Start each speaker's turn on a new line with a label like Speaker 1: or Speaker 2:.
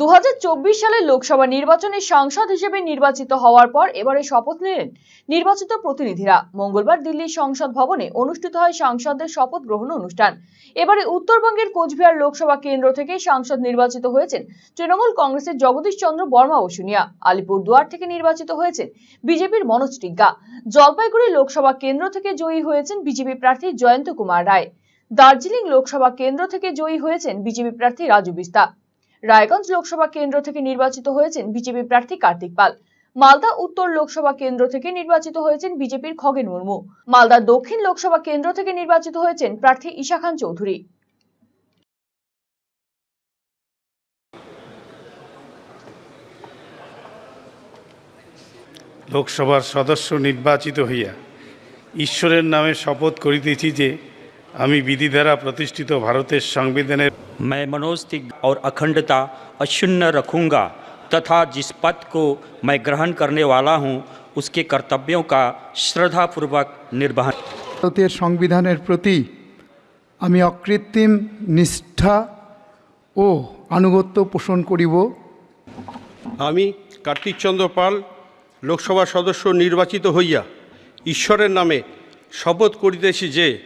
Speaker 1: দু সালে লোকসভা নির্বাচনে সাংসদ হিসেবে নির্বাচিত হওয়ার পর এবারে শপথ নিলেন নির্বাচিত প্রতিনিধিরা। মঙ্গলবার দিল্লির সংসদ ভবনে অনুষ্ঠিত হয় সাংসদদের শপথ গ্রহণ অনুষ্ঠান। এবারে উত্তরবঙ্গের কোচবিহার লোকসভা কেন্দ্র থেকে সাংসদ নির্বাচিত হয়েছেন তৃণমূল কংগ্রেসের জগদীশ চন্দ্র বর্মা বসুনিয়া। আলিপুরদুয়ার থেকে নির্বাচিত হয়েছেন বিজেপির মনোজ টিগ্গা। জলপাইগুড়ি লোকসভা কেন্দ্র থেকে জয়ী হয়েছেন বিজেপি প্রার্থী জয়ন্ত কুমার রায়। দার্জিলিং লোকসভা কেন্দ্র থেকে জয়ী হয়েছেন বিজেপি প্রার্থী রাজু বিস্তা। রায়গঞ্জ লোকসভা কেন্দ্র থেকে নির্বাচিত হয়েছেন বিজেপি প্রার্থী কার্তিক পাল। মালদা উত্তর লোকসভা কেন্দ্র থেকে নির্বাচিত হয়েছেন বিজেপির খগেন মুর্মু। মালদা দক্ষিণ লোকসভা কেন্দ্র থেকে নির্বাচিত হয়েছেন প্রার্থী ঈশা খান চৌধুরী।
Speaker 2: লোকসভার সদস্য নির্বাচিত হইয়া ঈশ্বরের নামে শপথ করিতেছি যে আমি বিধি দ্বারা প্রতিষ্ঠিত ভারতের সংবিধানের
Speaker 3: मैं मनोज तिग और अखंडता अक्षुण्ण रखूंगा तथा जिस पद को मैं ग्रहण करने वाला हूं उसके कर्तव्यों का श्रद्धापूर्वक निर्वहन
Speaker 4: ভারতের সংবিধানের প্রতি আমি অকৃত্রিম নিষ্ঠা ও আনুগত্য পোষণ করিব
Speaker 5: আমি কার্তিকচন্দ্র পাল লোকসভা সদস্য নির্বাচিত হইয়া ঈশ্বরের নামে শপথ করিতেছি যে